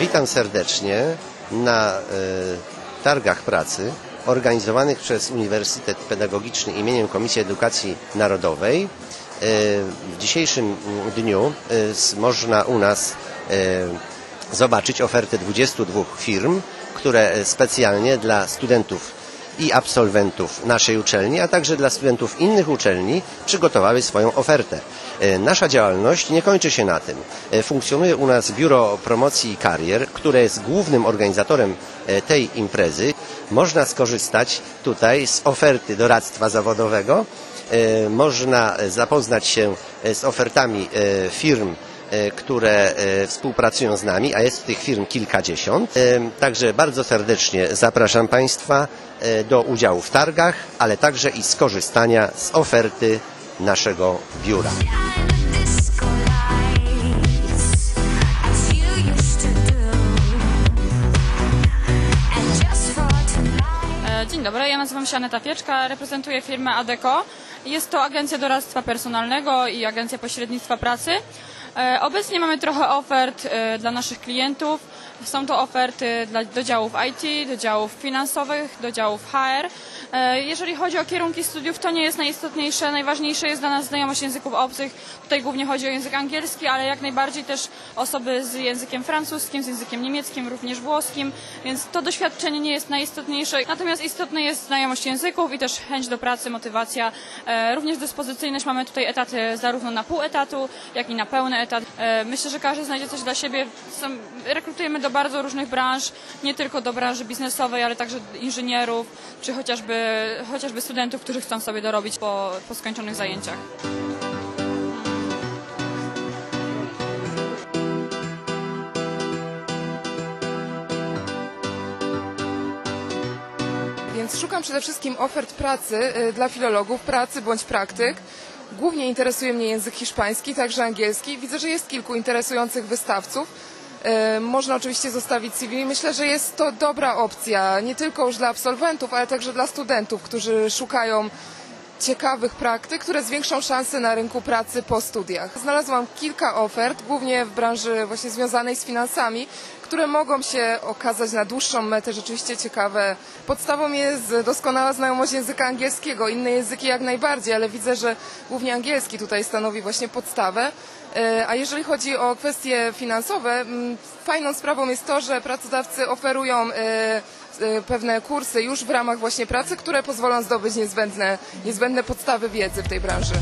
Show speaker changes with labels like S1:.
S1: Witam serdecznie na e, targach pracy organizowanych przez Uniwersytet Pedagogiczny imieniem Komisji Edukacji Narodowej. E, w dzisiejszym dniu e, można u nas zobaczyć ofertę 22 firm, które specjalnie dla studentów i absolwentów naszej uczelni, a także dla studentów innych uczelni przygotowały swoją ofertę. E, Nasza działalność nie kończy się na tym. E, Funkcjonuje u nas Biuro Promocji Karier, które jest głównym organizatorem e, tej imprezy. Można skorzystać tutaj z oferty doradztwa zawodowego. Można zapoznać się z ofertami firm które e, współpracują z nami, a jest tych firm kilkadziesiąt. E, Także bardzo serdecznie zapraszam Państwa e, do udziału w targach, ale także i skorzystania z oferty naszego biura.
S2: E, Dzień dobry, ja nazywam się Aneta Pieczka, reprezentuję firmę ADECO. Jest to agencja doradztwa personalnego i agencja pośrednictwa pracy. E, Obecnie mamy trochę ofert e, dla naszych klientów. Są to oferty dla, do działów IT, do działów finansowych, do działów HR. E, Jeżeli chodzi o kierunki studiów, to nie jest najistotniejsze. Najważniejsze jest dla nas znajomość języków obcych. Tutaj głównie chodzi o język angielski, ale jak najbardziej też osoby z językiem francuskim, z językiem niemieckim, również włoskim, więc to doświadczenie nie jest najistotniejsze. Natomiast istotne jest znajomość języków i też chęć do pracy, motywacja. Również dyspozycyjność. Mamy tutaj etaty zarówno na pół etatu, jak i na pełny etat. E, Myślę, że każdy znajdzie coś dla siebie. Rekrutujemy do bardzo różnych branż, nie tylko do branży biznesowej, ale także inżynierów, czy chociażby, chociażby studentów, którzy chcą sobie dorobić po, po skończonych zajęciach.
S3: Więc szukam przede wszystkim ofert pracy y, dla filologów, pracy bądź praktyk. Głównie interesuje mnie język hiszpański, także angielski. Widzę, że jest kilku interesujących wystawców. Y, Można oczywiście zostawić CV. Myślę, że jest to dobra opcja, nie tylko już dla absolwentów, ale także dla studentów, którzy szukają ciekawych praktyk, które zwiększą szanse na rynku pracy po studiach. Znalazłam kilka ofert, głównie w branży właśnie związanej z finansami, które mogą się okazać na dłuższą metę rzeczywiście ciekawe. Podstawą jest doskonała znajomość języka angielskiego, inne języki jak najbardziej, ale widzę, że głównie angielski tutaj stanowi właśnie podstawę. E, A jeżeli chodzi o kwestie finansowe, mm, fajną sprawą jest to, że pracodawcy oferują e, pewne kursy już w ramach właśnie pracy, które pozwolą zdobyć niezbędne, niezbędne podstawy wiedzy w tej branży.